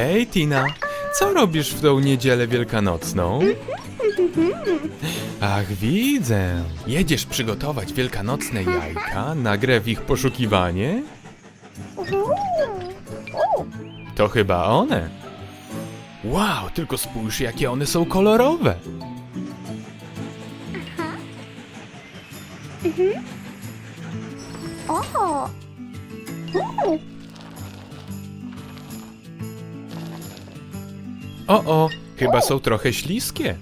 Hej, Tina, co robisz w tą niedzielę wielkanocną? Ach, widzę. Jedziesz przygotować wielkanocne jajka na grę w ich poszukiwanie? To chyba one. Wow, tylko spójrz, jakie one są kolorowe. O! O, o, chyba są trochę śliskie.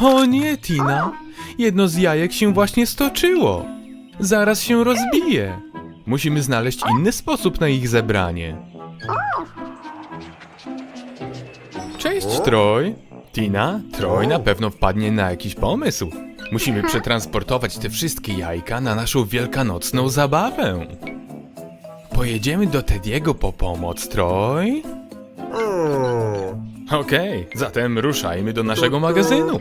O nie, Tina. Jedno z jajek się właśnie stoczyło. Zaraz się rozbije. Musimy znaleźć inny sposób na ich zebranie. Cześć, Troj. Tina, Troj na pewno wpadnie na jakiś pomysł. Musimy przetransportować te wszystkie jajka na naszą wielkanocną zabawę. Pojedziemy do Tediego po pomoc, Troj? Okej, zatem ruszajmy do naszego magazynu.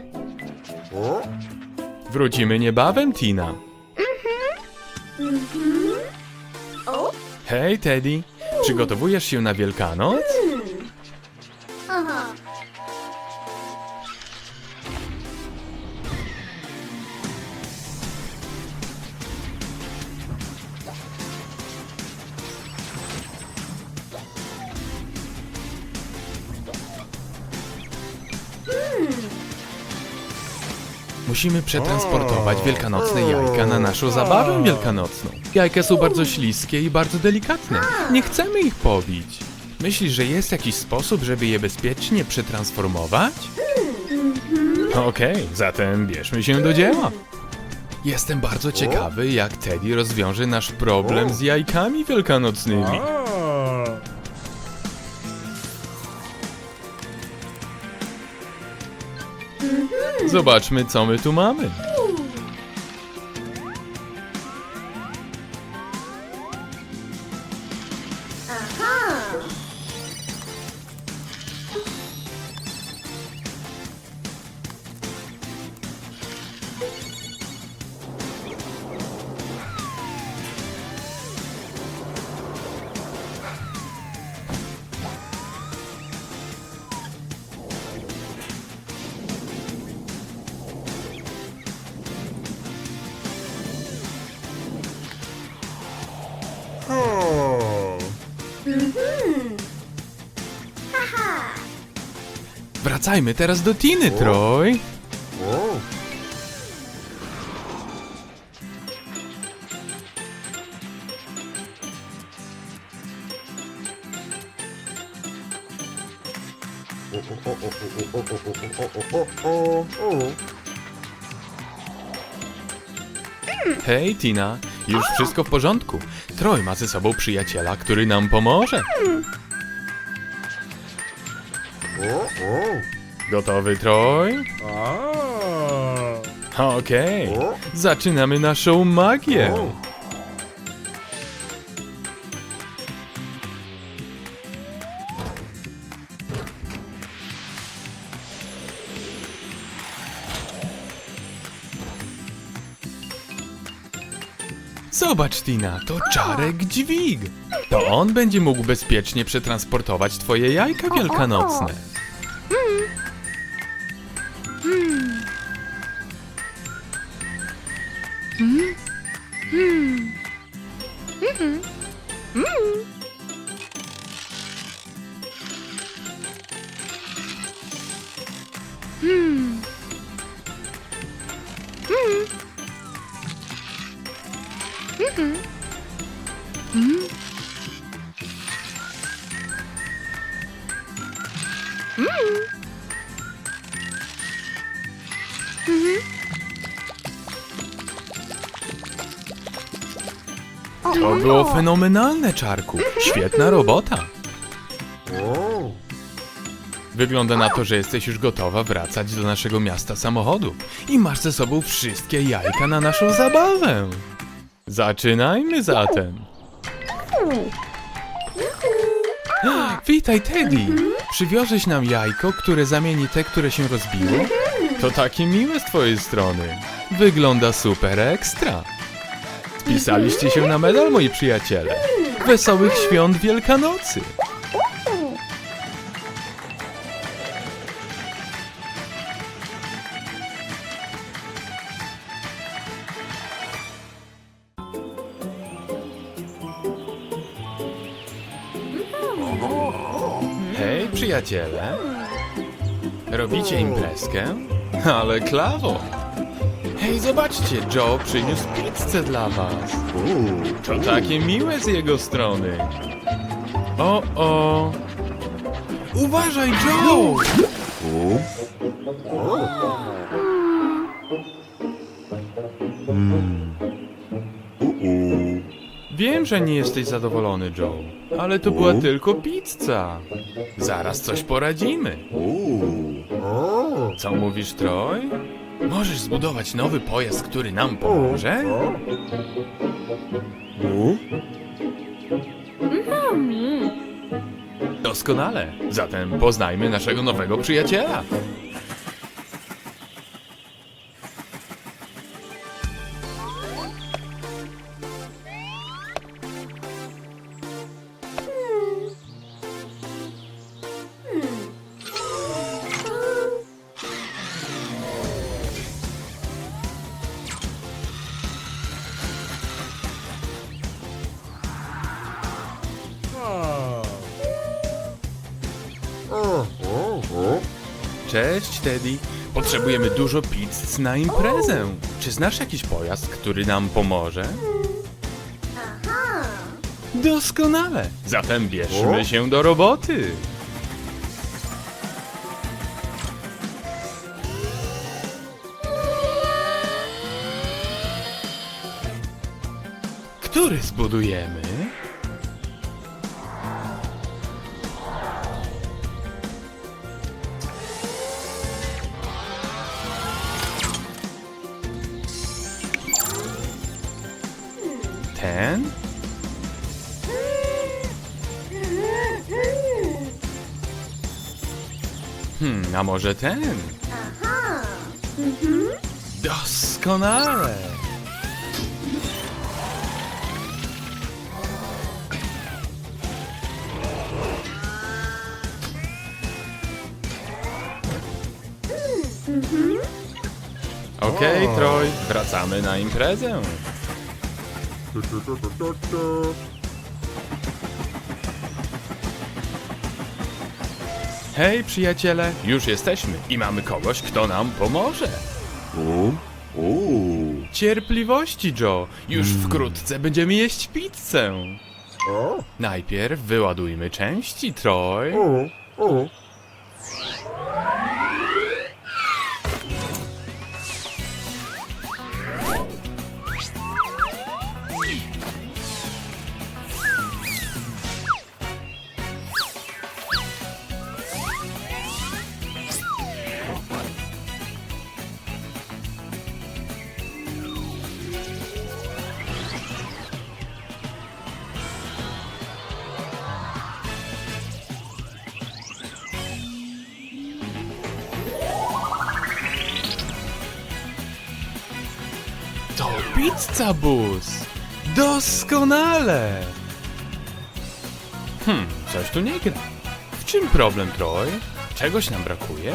Wrócimy niebawem, Tina. o, Hej, Teddy. Przygotowujesz się na Wielkanoc? Musimy przetransportować wielkanocne jajka na naszą zabawę wielkanocną. Jajka są bardzo śliskie i bardzo delikatne. Nie chcemy ich pobić. Myślisz, że jest jakiś sposób, żeby je bezpiecznie przetransformować? Okej, zatem bierzmy się do dzieła. Jestem bardzo ciekawy, jak Teddy rozwiąże nasz problem z jajkami wielkanocnymi. Zobaczmy, co my tu mamy. Wracajmy teraz do Tiny, Troj. Hej, Tina. Już wszystko w porządku. Troj ma ze sobą przyjaciela, który nam pomoże. Gotowy, Troj? Okej. Zaczynamy naszą magię. Zobacz, Tina, to czarek dźwig. To on będzie mógł bezpiecznie przetransportować twoje jajka wielkanocne. To było fenomenalne, czarku. Świetna robota. Wygląda na to, że jesteś już gotowa wracać do naszego miasta samochodu i masz ze sobą wszystkie jajka na naszą zabawę. Zaczynajmy zatem. Witaj, Teddy. Przywiozłeś nam jajko, które zamieni te, które się rozbiły? To takie miłe z twojej strony. Wygląda super ekstra. Spisaliście się na medal, moi przyjaciele. Wesołych świąt Wielkanocy. Hej, przyjaciele. Robicie imprezkę? Ale klawo! Hej, zobaczcie, Joe przyniósł pizzę dla was. To takie miłe z jego strony. O, o. Uważaj, Joe! Wiem, że nie jesteś zadowolony, Joe, ale to była tylko pizza. Zaraz coś poradzimy. Co mówisz, Troy? Możesz zbudować nowy pojazd, który nam pomoże? Doskonale. Zatem poznajmy naszego nowego przyjaciela. Cześć, Teddy. Potrzebujemy dużo pizz na imprezę. Czy znasz jakiś pojazd, który nam pomoże? Doskonale. Zatem bierzmy się do roboty. Który zbudujemy? Ten? Hmm, a może ten? Aha. Doskonale! Okej, Troy, wracamy na imprezę. Hej, przyjaciele, już jesteśmy i mamy kogoś, kto nam pomoże. Cierpliwości, Joe. Już wkrótce będziemy jeść pizzę. Najpierw wyładujmy części, Troy. To pizza bus. Doskonale. Hmm, coś tu nie gra. W czym problem, Troy? Czegoś nam brakuje?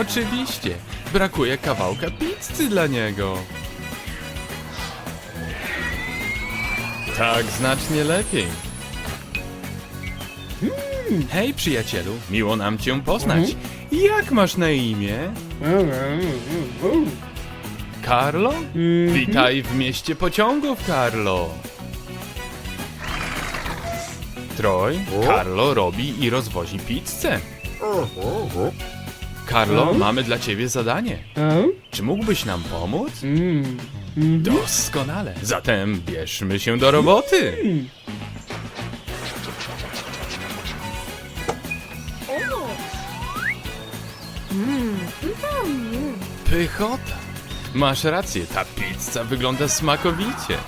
Oczywiście. Brakuje kawałka pizzy dla niego. Tak, znacznie lepiej. Hej, przyjacielu, miło nam cię poznać. Jak masz na imię? Carlo? Witaj w mieście pociągów, Carlo. Troy, Carlo robi i rozwozi pizzę. Carlo, mamy dla ciebie zadanie. Czy mógłbyś nam pomóc? Doskonale. Zatem bierzmy się do roboty. Pychota. Masz rację, ta pizza wygląda smakowicie.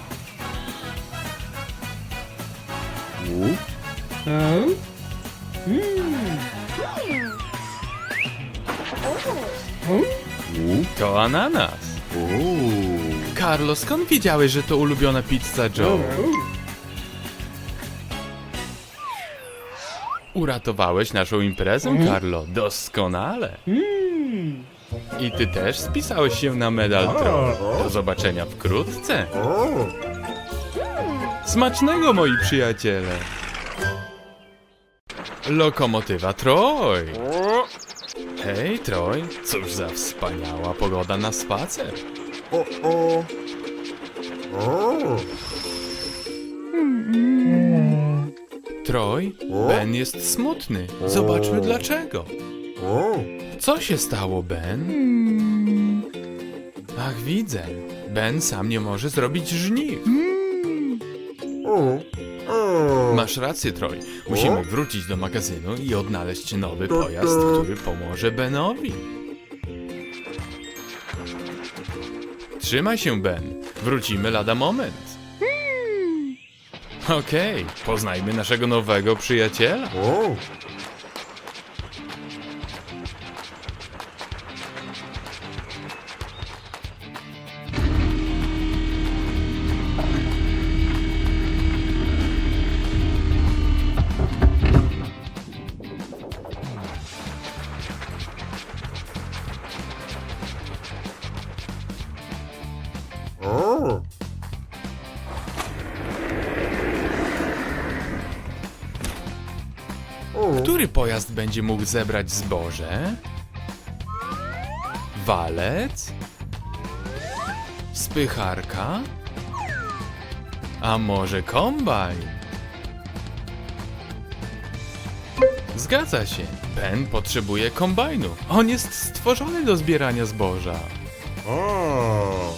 To ananas. Uuu. Carlo, skąd wiedziałeś, że to ulubiona pizza Joe? Uratowałeś naszą imprezę, Carlo. Doskonale. I ty też spisałeś się na medal Troy. Do zobaczenia wkrótce. Smacznego, moi przyjaciele. Lokomotywa Troy. Hej, Troy. Cóż za wspaniała pogoda na spacer. Troj, Ben jest smutny. Zobaczmy dlaczego. Co się stało, Ben? Ach, widzę. Ben sam nie może zrobić żniw. Masz rację, Troj. Musimy wrócić do magazynu i odnaleźć nowy pojazd, który pomoże Benowi. Trzymaj się, Ben. Wrócimy lada moment. Okej, poznajmy naszego nowego przyjaciela. Thank you. Który pojazd będzie mógł zebrać zboże? Walec? Spycharka? A może kombajn? Zgadza się. Ben potrzebuje kombajnu. On jest stworzony do zbierania zboża. O.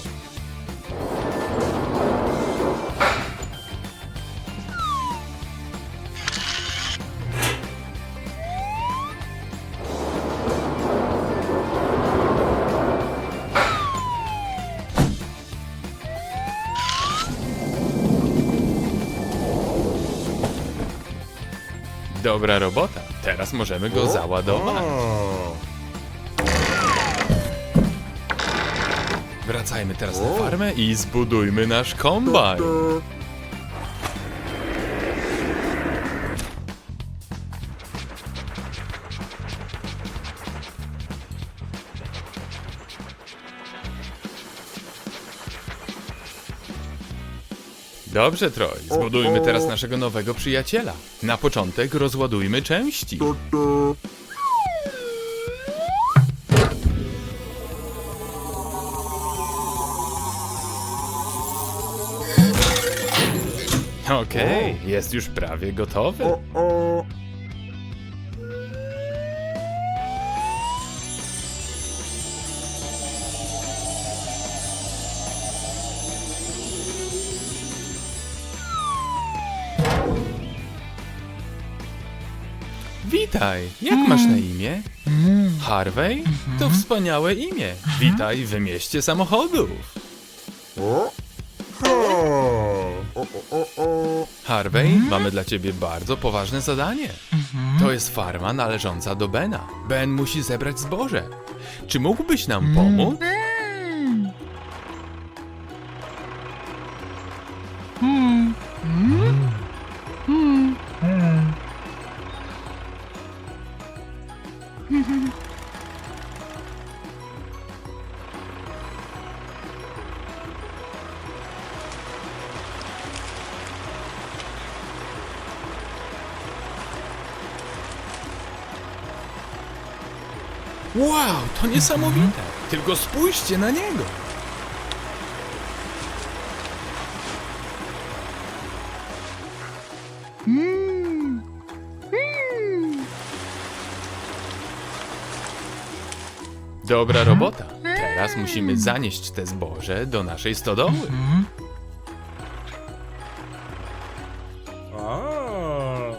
Dobra robota. Teraz możemy go załadować. Wracajmy teraz na farmę i zbudujmy nasz kombajn. Dobrze, Troj. Zbudujmy teraz naszego nowego przyjaciela. Na początek rozładujmy części. Okej, jest już prawie gotowy. Witaj, jak masz na imię? Harvey? To wspaniałe imię. Witaj w mieście samochodów. Harvey, mamy dla ciebie bardzo poważne zadanie. To jest farma należąca do Bena. Ben musi zebrać zboże. Czy mógłbyś nam pomóc? Wow, to niesamowite. Tylko spójrzcie na niego. Dobra robota. Teraz musimy zanieść te zboże do naszej stodoły.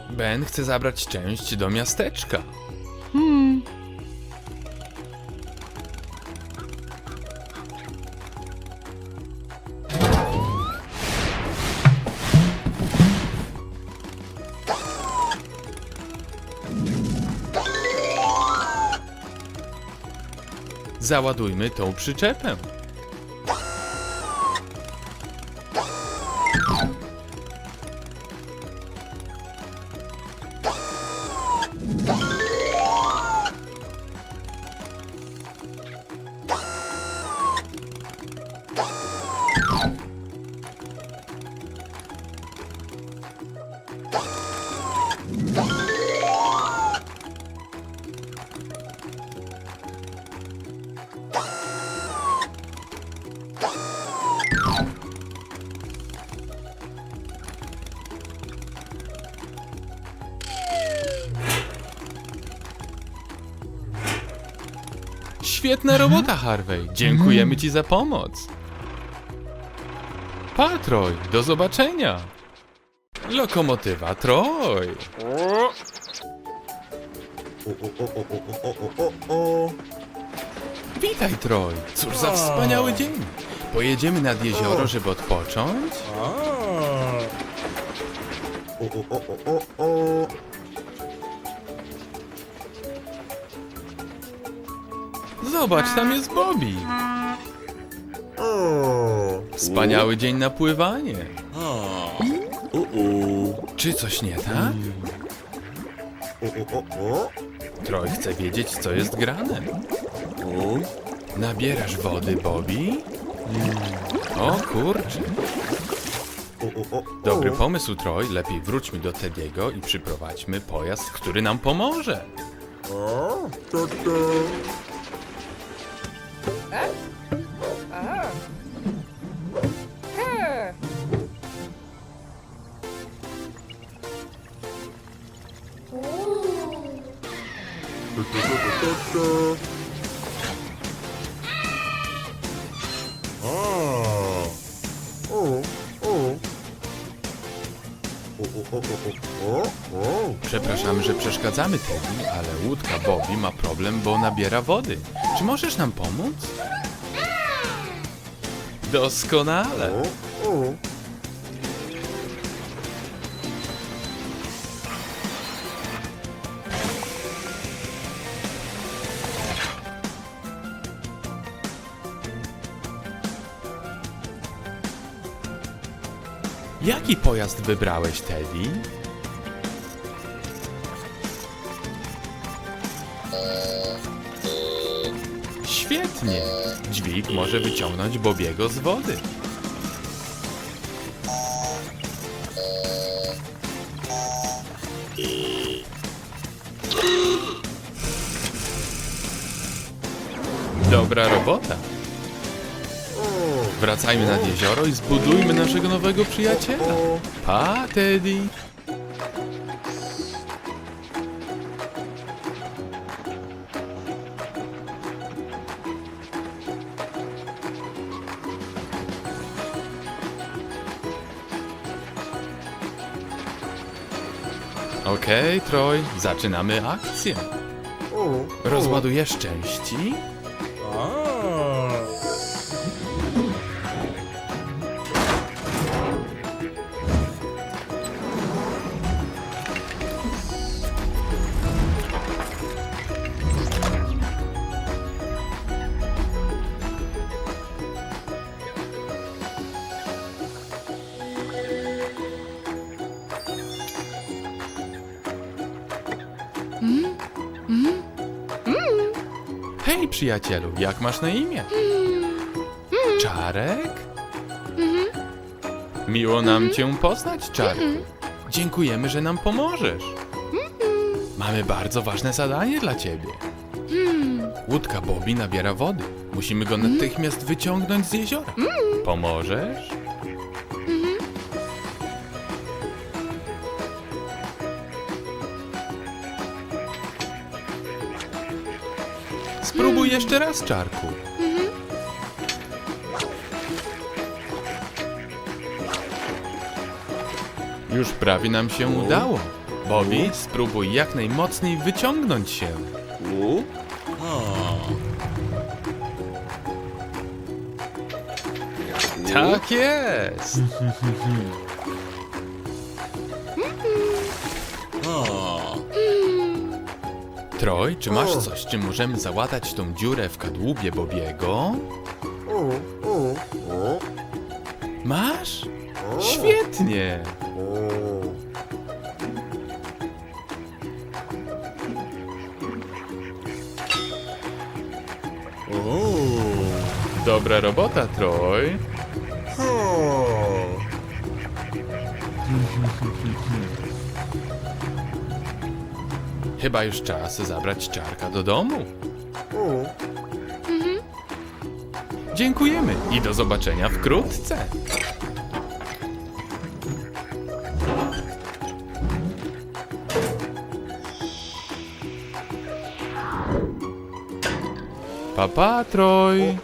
Ben chce zabrać część do miasteczka. Załadujmy tą przyczepę. Świetna robota, Harvey. Dziękujemy ci za pomoc. Pa, Troj, do zobaczenia. Lokomotywa Troj. Witaj, Troj. Cóż za wspaniały dzień. Pojedziemy nad jezioro, żeby odpocząć? O, o, o, o, o, Zobacz, tam jest Bobby. Wspaniały dzień na pływanie. Czy coś nie tak? Troj chce wiedzieć, co jest grane. Nabierasz wody, Bobby? O kurczę. Dobry pomysł, Troj. Lepiej wróćmy do Tediego i przyprowadźmy pojazd, który nam pomoże. O, Przepraszamy, że przeszkadzamy Teddy, ale łódka Bobby ma problem, bo nabiera wody. Czy możesz nam pomóc? Doskonale. Jaki pojazd wybrałeś, Teddy? Świetnie! Dźwig może wyciągnąć Bobiego z wody. Dobra robota. Wracajmy nad jezioro i zbudujmy naszego nowego przyjaciela. Pa, Teddy. Troj, zaczynamy akcję. Rozładujesz części? A. przyjacielu, jak masz na imię? Czarek? Miło nam cię poznać, Czarku. Dziękujemy, że nam pomożesz. Mamy bardzo ważne zadanie dla ciebie. Łódka Bobby nabiera wody. Musimy go natychmiast wyciągnąć z jeziora. Pomożesz? Jeszcze raz, Czarku. Już prawie nam się udało. Bobby, spróbuj jak najmocniej wyciągnąć się. Tak jest. Troj, czy masz coś, czym możemy załatać tą dziurę w kadłubie Bobiego? Masz? Świetnie! Dobra robota, Troj. Chyba już czas zabrać czarka do domu. O. Dziękujemy i do zobaczenia wkrótce. Papa, Troj.